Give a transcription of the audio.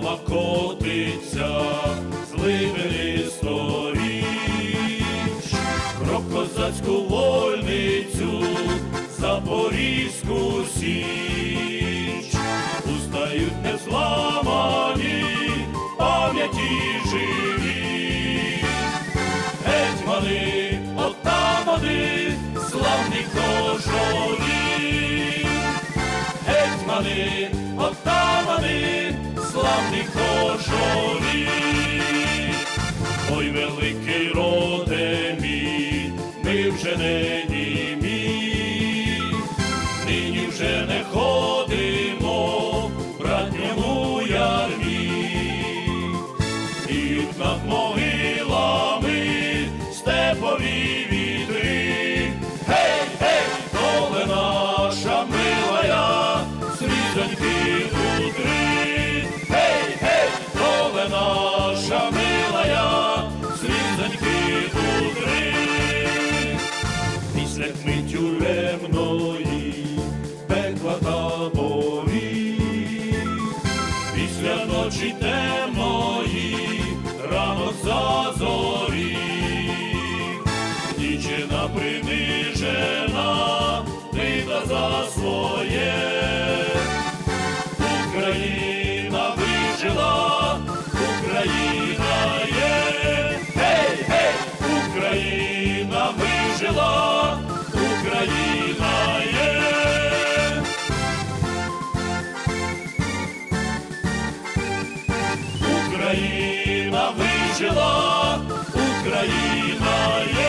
слава котиться з сторіч, про козацьку вольницю, Запорізьку січ, устають незламані, пам'яті живі, гетьмани, отамани, славні кожові, гетьмани, отамани, Ой, великий роде мій, ми вже не німі, нині вже не ходимо в братньому ярмі, і над могилами степові вітри, гей, гей, доле наша милая, срізаньки утри, гей, гей, доле наша милая, після ночі темної, ранок зазорів, дівчина принижена, Україна вижила, Україна є,